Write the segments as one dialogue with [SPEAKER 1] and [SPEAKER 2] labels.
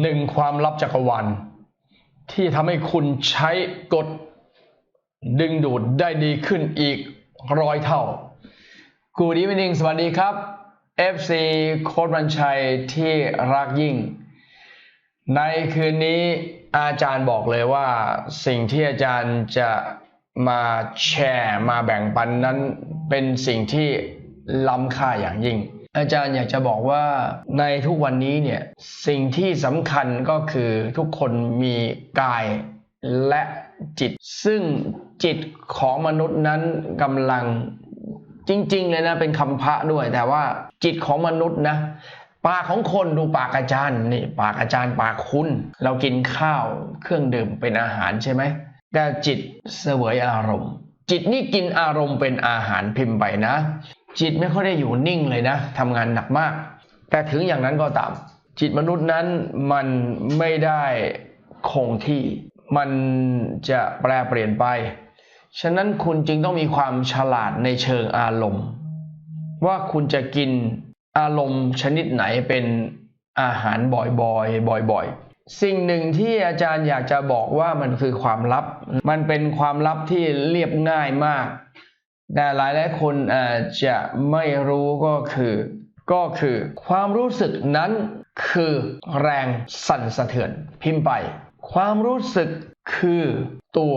[SPEAKER 1] หนึ่งความลับจักรวาลที่ทำให้คุณใช้กฎดึงดูดได้ดีขึ้นอีกร้อยเท่า กูดีวินิงสวัสดีครับ FC โค้ดบัญชัยที่รักยิ่ง ในคืนนี้อาจารย์บอกเลยว่าสิ่งที่อาจารย์จะมาแชร์มาแบ่งปันนั้นเป็นสิ่งที่ล้ำค่าอย่างยิ่ง อาจารย์อยากจะบอกว่าในทุกวันนี้เนี่ยสิ่งที่สำคัญก็คือทุกคนมีกายและจิต ซึ่งจิตของมนุษย์นั้นกำลังจริง ๆ เลยนะเป็นคำพระด้วย แต่ว่าจิตของมนุษย์นะปากของคนดูปากอาจารย์นี่ปากอาจารย์ปากคุณ เรากินข้าวเครื่องดื่มเป็นอาหารใช่ไหมแต่จิตเสวยอารมณ์ จิตนี่กินอารมณ์เป็นอาหารพิมพ์ไปนะ จิตไม่ค่อยได้อยู่นิ่งเลยนะทำงานหนักมาก แต่ถึงอย่างนั้นก็ตาม จิตมนุษย์นั้นมันไม่ได้คงที่มันจะแปรเปลี่ยนไป ฉะนั้นคุณจึงต้องมีความฉลาดในเชิงอารมณ์ ว่าคุณจะกินอารมณ์ชนิดไหนเป็นอาหารบ่อยๆ บ่อยๆ สิ่งหนึ่งที่อาจารย์อยากจะบอกว่ามันคือความลับ มันเป็นความลับที่เรียบง่ายมาก แต่หลายหลายคนอาจจะไม่รู้ก็คือ ก็คือความรู้สึกนั้นคือแรงสั่นสะเทือนพิมพ์ไป ความรู้สึกคือตัว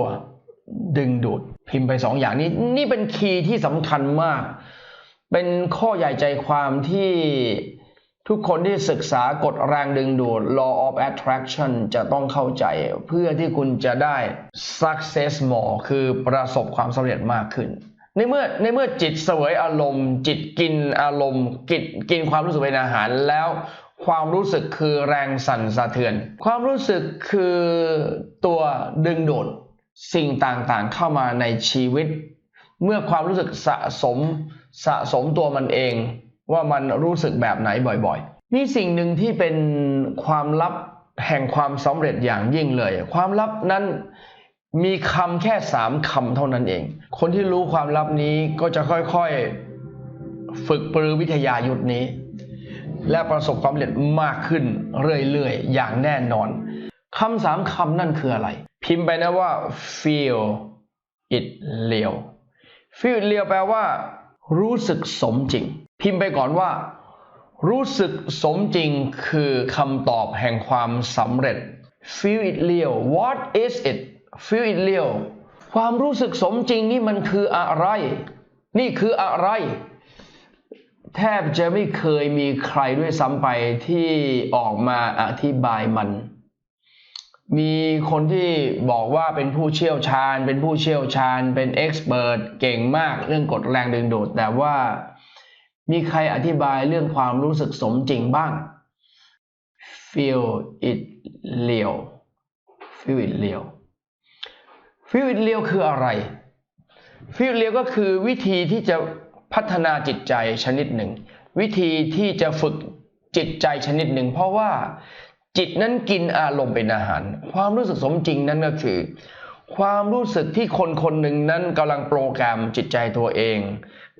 [SPEAKER 1] ดึงดูดพิมพ์ไปสองอย่างนี้ นี่เป็นคีย์ที่สำคัญมาก เป็นข้อใหญ่ใจความที่ทุกคนที่ศึกษากฎแรงดึงดูด law of attraction จะต้องเข้าใจ เพื่อที่คุณจะได้ success more คือประสบความสำเร็จมากขึ้น ในเมื่อในเมื่อจิตเสวยอารมณ์ จิตกินอารมณ์กินกินความรู้สึกเป็นอาหารแล้วความรู้สึกคือแรงสั่นสะเทือน ความรู้สึกคือตัวดึงดูดสิ่งต่างๆเข้ามาในชีวิต เมื่อความรู้สึกสะสมสะสมตัวมันเอง ว่ามันรู้สึกแบบไหนบ่อยๆ นี่สิ่งหนึ่งที่เป็นความลับแห่งความสำเร็จอย่างยิ่งเลย ความลับนั้น มีคำแค่สามคำเท่านั้นเอง คนที่รู้ความลับนี้ก็จะค่อยๆ ฝึกปรือวิทยายุทธนี้ และประสบความสำเร็จมากขึ้นเรื่อยๆ อย่างแน่นอนคำสามคำนั่นคืออะไร พิมพ์ไปนะว่า feel it real feel it real แปลว่า รู้สึกสมจริง พิมพ์ไปก่อนว่า รู้สึกสมจริงคือคำตอบแห่งความสำเร็จ feel it real what is it feel it real ความรู้สึกสมจริงนี่มันคืออะไร นี่คืออะไร แทบจะไม่เคยมีใครด้วยซ้ำไปที่ออกมาอธิบายมัน มีคนที่บอกว่าเป็นผู้เชี่ยวชาญ เป็นผู้เชี่ยวชาญ เป็นเอ็กซ์เพรสเก่งมากเรื่องกฎแรงดึงดูด แต่ว่ามีใครอธิบายเรื่องความรู้สึกสมจริงบ้าง feel it real feel it real feel it real คืออะไร feel it real ก็คือวิธีที่จะพัฒนาจิตใจชนิดหนึ่ง วิธีที่จะฝึกจิตใจชนิดหนึ่ง เพราะว่าจิตนั้นกินอารมณ์เป็นอาหาร ความรู้สึกสมจริงนั้นก็คือ ความรู้สึกที่คนคนหนึ่งนั้นกำลังโปรแกรมจิตใจตัวเอง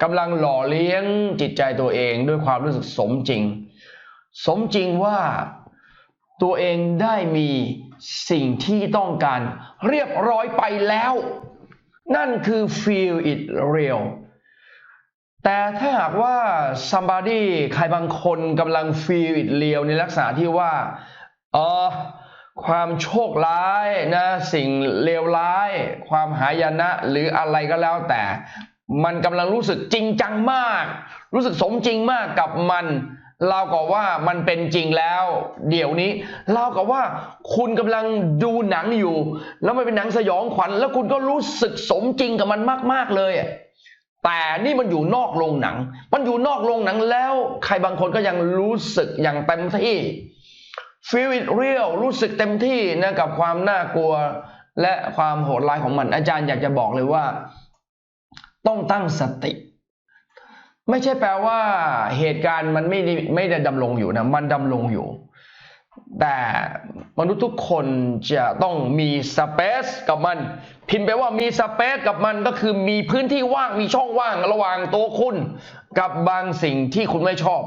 [SPEAKER 1] กำลังหล่อเลี้ยงจิตใจตัวเองด้วยความรู้สึกสมจริง สมจริงว่าตัวเองได้มี สิ่งที่ต้องการเรียบร้อยไปแล้ว นั่นคือ feel it real แต่ถ้าหากว่า somebody ใครบางคนกำลัง feel it real ในลักษณะที่ว่าเออความโชคร้ายนะสิ่งเลวร้าย ความหายนะหรืออะไรก็แล้วแต่ มันกำลังรู้สึกจริงจังมาก รู้สึกสมจริงมากกับมัน เราก็ว่ามันเป็นจริงแล้ว เดี๋ยวนี้ เรากับว่าคุณกำลังดูหนังอยู่ แล้วมันเป็นหนังสยองขวัญ แล้วคุณก็รู้สึกสมจริงกับมันมาก ๆเลยอะแต่นี่มันอยู่นอกโรงหนัง มันอยู่นอกโรงหนังแล้ว ใครบางคนก็ยังรู้สึกอย่างเต็มที่ feel it real รู้สึกเต็มที่นะกับความน่ากลัวและความโหดร้ายของมัน อาจารย์อยากจะบอกเลยว่า ต้องตั้งสติ ไม่ใช่แปลว่าเหตุการณ์มันไม่ได้ไม่ได้ดำรงอยู่นะ มันดำรงอยู่ แต่มนุษย์ทุกคนจะต้องมีสเปซกับมัน พิมพ์ไปว่ามีสเปซกับมันก็คือมีพื้นที่ว่างมีช่องว่างระหว่างตัวคุณ กับบางสิ่งที่คุณไม่ชอบ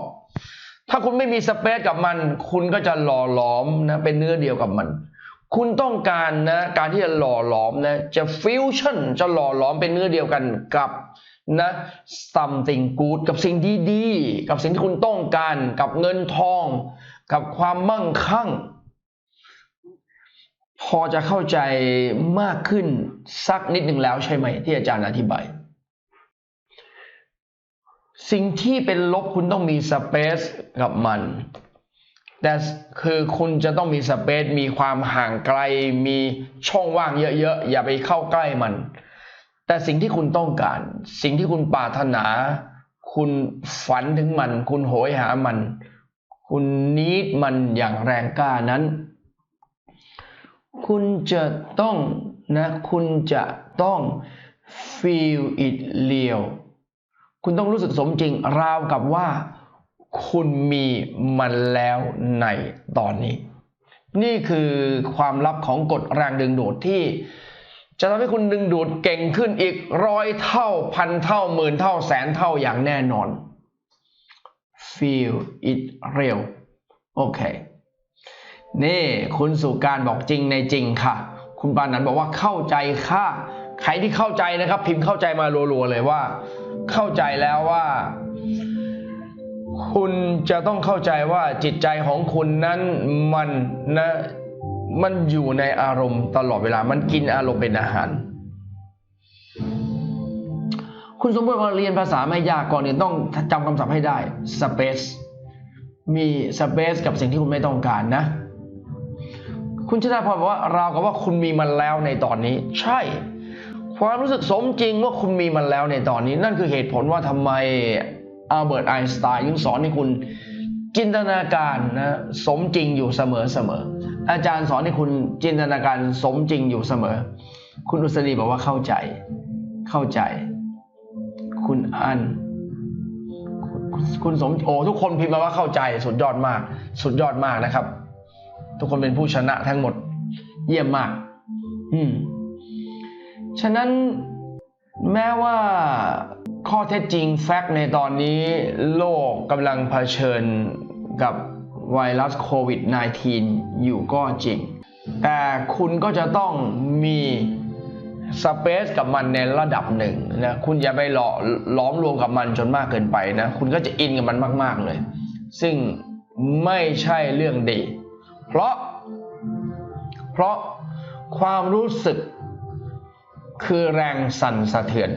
[SPEAKER 1] ถ้าคุณไม่มีสเปซกับมัน คุณก็จะหล่อหลอมนะเป็นเนื้อเดียวกับมัน คุณต้องการนะการที่จะหล่อหลอมนะจะฟิวชั่นจะหล่อหลอมเป็นเนื้อเดียวกันกับ นะ something good กับสิ่งดีๆ กับสิ่งที่คุณต้องการ กับเงินทอง กับความมั่งคั่ง พอจะเข้าใจมากขึ้นสักนิดหนึ่งแล้วใช่ไหม ที่อาจารย์อธิบาย สิ่งที่เป็นลบคุณต้องมีสเปซกับมันแต่คือคุณจะต้องมีสเปซมีความห่างไกล มีช่องว่างเยอะๆ อย่าไปเข้าใกล้มัน แต่สิ่งที่คุณต้องการ สิ่งที่คุณปรารถนา คุณฝันถึงมัน คุณโหยหามัน คุณนิดมันอย่างแรงกล้านั้น คุณจะต้องนะ คุณจะต้อง feel it real คุณต้องรู้สึกสมจริงราวกับว่า คุณมีมันแล้วในตอนนี้ นี่คือความลับของกฎแรงดึงดูดที่ จะทำให้คุณดึงดูดเก่งขึ้นอีกร้อยเท่าพันเท่าหมื่นเท่าแสนเท่าอย่างแน่นอน feel it real โอเค นี่คุณสุการบอกจริงในจริงค่ะ คุณปานันบอกว่าเข้าใจค่ะ ใครที่เข้าใจนะครับ พิมพ์เข้าใจมารัวๆเลยว่า เข้าใจแล้วว่า คุณจะต้องเข้าใจว่าจิตใจของคุณนั้นมันนะ มันอยู่ในอารมณ์ตลอดเวลา มันกินอารมณ์เป็นอาหาร คุณสมมติว่าเรียนภาษาไม่ยากก่อนเนี่ยต้องจำคำศัพท์ให้ได้ space มี space กับสิ่งที่คุณไม่ต้องการนะ คุณชนะพรบอกว่าเราวกับว่าคุณมีมันแล้วในตอนนี้ ใช่ ความรู้สึกสมจริงว่าคุณมีมันแล้วในตอนนี้ นั่นคือเหตุผลว่าทำไมอัลเบิร์ตไอน์สไตน์ยังสอนให้คุณ จินตนาการนะสมจริงอยู่เสมอเสมออาจารย์สอนให้คุณจินตนาการสมจริงอยู่เสมอ คุณอุศรีบอกว่าเข้าใจ เข้าใจ คุณอันคุณสมโอทุกคนพิมพ์มาว่าเข้าใจสุดยอดมาก สุดยอดมากนะครับ ทุกคนเป็นผู้ชนะทั้งหมด เยี่ยมมาก อืม ฉะนั้นแม้ว่าข้อเท็จจริงแฟกต์ในตอนนี้โลกกำลังเผชิญ กับไวรัสโควิด -19 อยู่ก็จริง แต่คุณก็จะต้องมีสเปซกับมันในระดับหนึ่งนะคุณอย่าไปหล่อล้อมรวมกับมันจนมากเกินไปนะคุณก็จะอินกับมันมาก ๆเลย ซึ่งไม่ใช่เรื่องดี เพราะ เพราะความรู้สึกคือแรงสั่นสะเทือน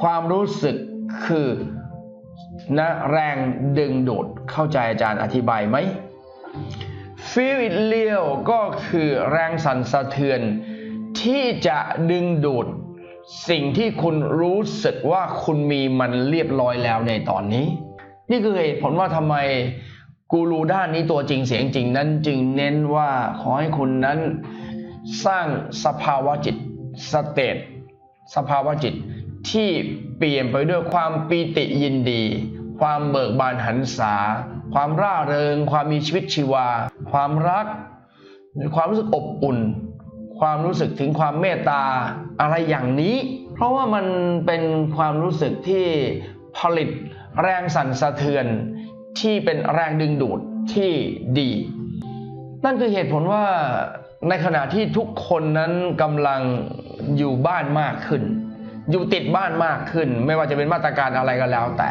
[SPEAKER 1] ความรู้สึกคือ นะแรงดึงดูดเข้าใจอาจารย์อธิบายไหม Feel it real ก็คือแรงสั่นสะเทือน ที่จะดึงดูด สิ่งที่คุณรู้สึกว่าคุณมีมันเรียบร้อยแล้วในตอนนี้ นี่คือเหตุผลว่าทำไมกูรูด้านนี้ตัวจริงเสียงจริงนั้นจึงเน้นว่าขอให้คุณนั้นสร้างสภาวะจิตสเตตสภาวะจิตที่เปลี่ยนไปด้วยความปีติยินดี ความเบิกบานหันษา ความร่าเริง ความมีชีวิตชีวา ความรัก ความรู้สึกอบอุ่น ความรู้สึกถึงความเมตตาอะไรอย่างนี้ เพราะว่ามันเป็นความรู้สึกที่ผลิตแรงสั่นสะเทือนที่เป็นแรงดึงดูดที่ดี นั่นคือเหตุผลว่าในขณะที่ทุกคนนั้นกำลังอยู่บ้านมากขึ้น อยู่ติดบ้านมากขึ้น ไม่ว่าจะเป็นมาตรการอะไรก็แล้วแต่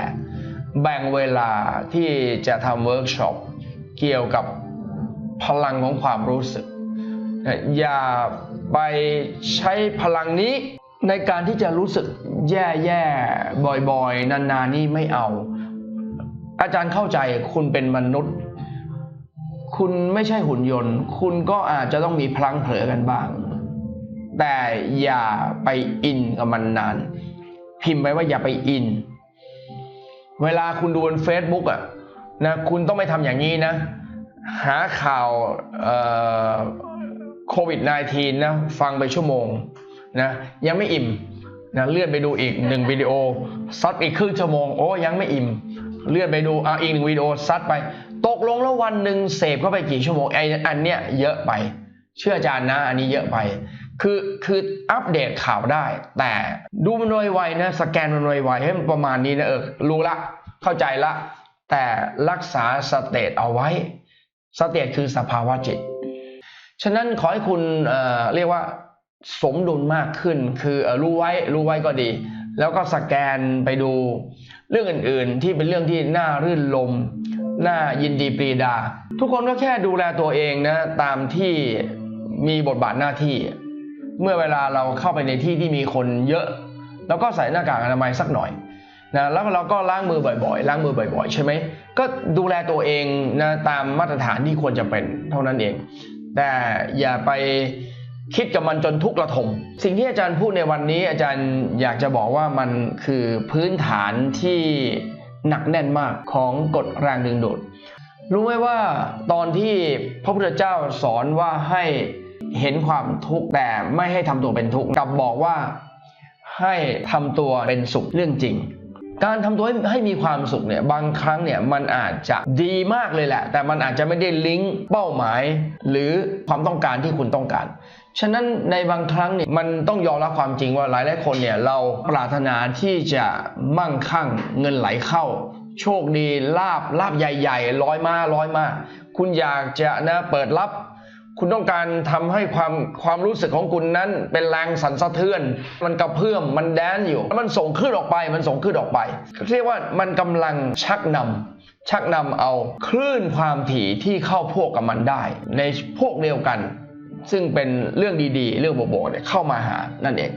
[SPEAKER 1] แบ่งเวลาที่จะทำเวิร์กช็อปเกี่ยวกับพลังของความรู้สึก อย่าไปใช้พลังนี้ในการที่จะรู้สึกแย่ๆ บ่อยๆ นานๆ นี่ไม่เอา อาจารย์เข้าใจคุณเป็นมนุษย์ คุณไม่ใช่หุ่นยนต์ คุณก็อาจจะต้องมีพลังเผลอกันบ้าง แต่อย่าไปอินกับมันนาน พิมพ์ไปว่าอย่าไปอิน เวลาคุณดูบน Facebook อะนะคุณต้องไม่ทำอย่างนี้นะ หาข่าวโควิด -19 นะฟังไปชั่วโมงนะยังไม่อิ่มนะเลื่อนไปดูอีกหนึ่งวิดีโอซัดอีกครึ่งชั่วโมงโอ้ยังไม่อิ่ม เลื่อนไปดูอะอีกหนึ่งวิดีโอซัดไป ตกลงแล้ววันหนึ่งเสพเข้าไปกี่ชั่วโมงไออันเนี้ยเยอะไป เชื่ออาจารย์นะ อันนี้เยอะไป คือคืออัปเดตข่าวได้ แต่ดูมันไวๆนะสแกนมันไวๆให้มันประมาณนี้นะเออรู้ละ เข้าใจละ แต่รักษาสเตตเอาไว้สเตตคือสภาวะจิต ฉะนั้นขอให้คุณเอ่อเรียกว่าสมดุลมากขึ้น คือเออรู้ไว้รู้ไว้ก็ดี แล้วก็สแกนไปดูเรื่องอื่นๆ ที่เป็นเรื่องที่น่ารื่นลมน่ายินดีปรีดา ทุกคนก็แค่ดูแลตัวเองนะตามที่มีบทบาทหน้าที่ เมื่อเวลาเราเข้าไปในที่ที่มีคนเยอะแล้วก็ใส่หน้ากากอนามัยสักหน่อยนะแล้วเราก็ล้างมือบ่อยๆ ล้างมือบ่อยๆ ใช่ไหม ก็ดูแลตัวเองนะตามมาตรฐานที่ควรจะเป็นเท่านั้นเอง แต่อย่าไปคิดกับมันจนทุกข์ระทม สิ่งที่อาจารย์พูดในวันนี้อาจารย์อยากจะบอกว่ามันคือพื้นฐานที่หนักแน่นมากของกฎแรงดึงดูด รู้ไหมว่าตอนที่พระพุทธเจ้าสอนว่าให้ เห็นความทุกข์แต่ไม่ให้ทำตัวเป็นทุกข์กับบอกว่าให้ทำตัวเป็นสุขเรื่องจริง การทำตัวให้ให้มีความสุขเนี่ยบางครั้งเนี่ยมันอาจจะดีมากเลยแหละ แต่มันอาจจะไม่ได้ลิงก์เป้าหมาย หรือความต้องการที่คุณต้องการฉะนั้นในบางครั้งเนี่ยมันต้องยอมรับความจริงว่าหลายหลายคนเนี่ยเราปรารถนาที่จะมั่งคั่งเงินไหลเข้า โชคดีลาบลาบใหญ่ ๆ ร้อยมาร้อยมา คุณอยากจะนะเปิดรับ คุณต้องการทำให้ความความรู้สึกของคุณนั้น เป็นแรงสั่นสะเทือน มันกระเพื่อมมันแดนอยู่มันส่งขึ้นออกไป มันส่งขึ้นออกไปเรียกว่ามันกำลังชักนำชักนำเอาคลื่นความถี่ที่เข้าพวกกับมันได้ ในพวกเดียวกัน ซึ่งเป็นเรื่องดีๆ เรื่องโบกๆเนี่ยเข้ามาหานั่นเอง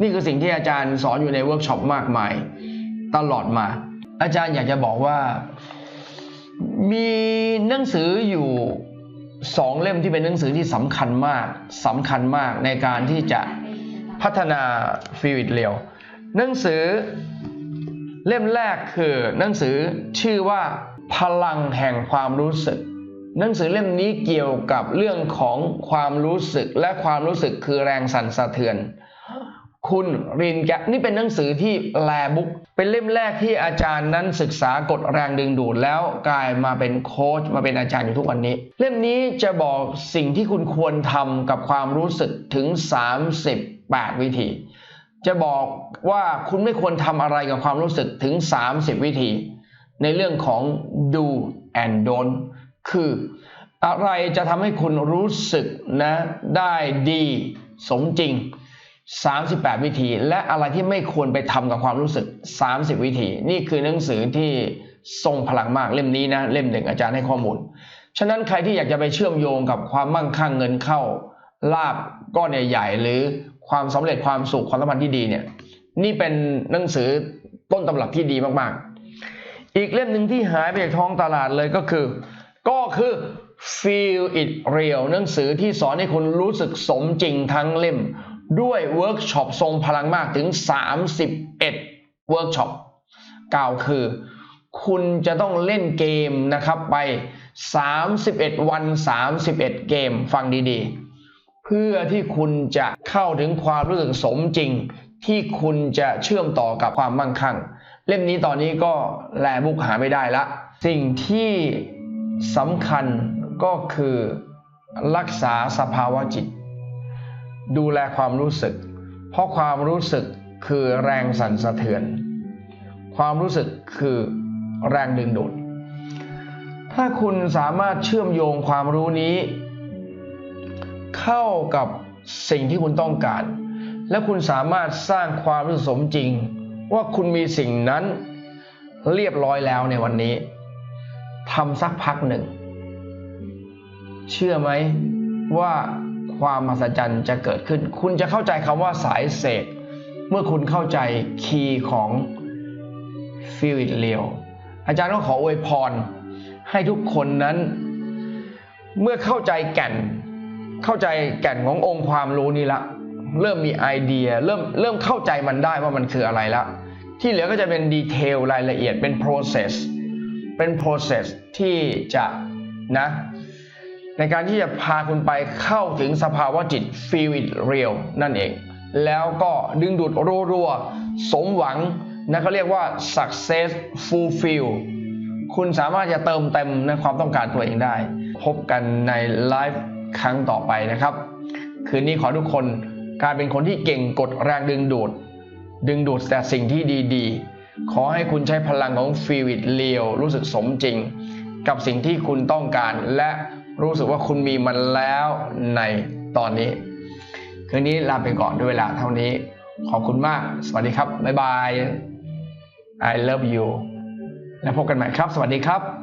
[SPEAKER 1] นี่คือสิ่งที่อาจารย์สอนอยู่ในเวิร์กช็อปมากมาย ตลอดมา อาจารย์อยากจะบอกว่า มีหนังสืออยู่ สองเล่มที่เป็นหนังสือที่สำคัญมากสำคัญมากในการที่จะพัฒนาฟีวิตเรียวหนังสือเล่มแรกคือหนังสือชื่อว่าพลังแห่งความรู้สึก หนังสือเล่มนี้เกี่ยวกับเรื่องของความรู้สึกและความรู้สึกคือแรงสั่นสะเทือน คุณรินแกนี่เป็นหนังสือที่แลบุ๊กเป็นเล่มแรกที่อาจารย์นั้นศึกษากฎแรงดึงดูดแล้วกลายมาเป็นโค้ชมาเป็นอาจารย์อยู่ทุกวันนี้ เล่มนี้จะบอกสิ่งที่คุณควรทำกับความรู้สึกถึง 38 วิธี จะบอกว่าคุณไม่ควรทำอะไรกับความรู้สึกถึง 30 วิธี ในเรื่องของ do and don't คืออะไรจะทำให้คุณรู้สึกนะได้ดีสมจริง 38 วิธี และอะไรที่ไม่ควรไปทำกับความรู้สึก 30 วิธี นี่คือหนังสือที่ทรงพลังมากเล่มนี้นะ เล่มหนึ่งอาจารย์ให้ข้อมูล ฉะนั้นใครที่อยากจะไปเชื่อมโยงกับความมั่งคั่งเงินเข้าลาบก้อนใหญ่ๆหรือความสำเร็จความสุขความสัมพันธ์ที่ดีเนี่ย นี่เป็นหนังสือต้นตำรับที่ดีมากๆ อีกเล่มหนึ่งที่หายไปจากท้องตลาดเลยก็คือ ก็คือ Feel It Real หนังสือที่สอนให้คุณรู้สึกสมจริงทั้งเล่ม ด้วยเวิร์กช็อปทรงพลังมากถึง 31 เวิร์กช็อปกล่าวคือ คุณจะต้องเล่นเกมนะครับไป 31 วัน 31 เกมฟังดีๆ เพื่อที่คุณจะเข้าถึงความรู้สึกสมจริง ที่คุณจะเชื่อมต่อกับความมั่งคั่ง เล่มนี้ตอนนี้ก็แลบุกหาไม่ได้ละ สิ่งที่สำคัญก็คือรักษาสภาวะจิต ดูแลความรู้สึก เพราะความรู้สึกคือแรงสั่นสะเทือน ความรู้สึกคือแรงดึงดูด ถ้าคุณสามารถเชื่อมโยงความรู้นี้ เข้ากับสิ่งที่คุณต้องการ และคุณสามารถสร้างความรู้สึกสมจริง ว่าคุณมีสิ่งนั้นเรียบร้อยแล้วในวันนี้ทำสักพักหนึ่ง เชื่อไหมว่า ความมหัศจรรย์จะเกิดขึ้น คุณจะเข้าใจคำว่าสายเสกเมื่อคุณเข้าใจคีย์ของ Feel It Real อาจารย์ก็ขออวยพร ให้ทุกคนนั้น เมื่อเข้าใจแก่น เข้าใจแก่นขององค์ความรู้นี้ละ เริ่มมีไอเดีย เริ่มเริ่มเข้าใจมันได้ว่ามันคืออะไรละ ที่เหลือก็จะเป็นดีเทลรายละเอียดเป็น process เป็น process ที่จะนะ ในการที่จะพาคุณไปเข้าถึงสภาวะจิต feel it real นั่นเอง แล้วก็ดึงดูดรัวๆ สมหวังนะเขาเรียกว่า success fulfill คุณสามารถจะเติมเต็มในความต้องการตัวเองได้ พบกันในไลฟ์ครั้งต่อไปนะครับ คืนนี้ขอทุกคนกลายเป็นคนที่เก่งกดแรงดึงดูด ดึงดูดแต่สิ่งที่ดีๆ ขอให้คุณใช้พลังของฟีวิตเลียวรู้สึกสมจริง กับสิ่งที่คุณต้องการและ รู้สึกว่าคุณมีมันแล้วในตอนนี้ คืนนี้ลาไปก่อนด้วยเวลาเท่านี้ ขอบคุณมาก สวัสดีครับ บ๊ายบาย I love you แล้วพบกันใหม่ครับ สวัสดีครับ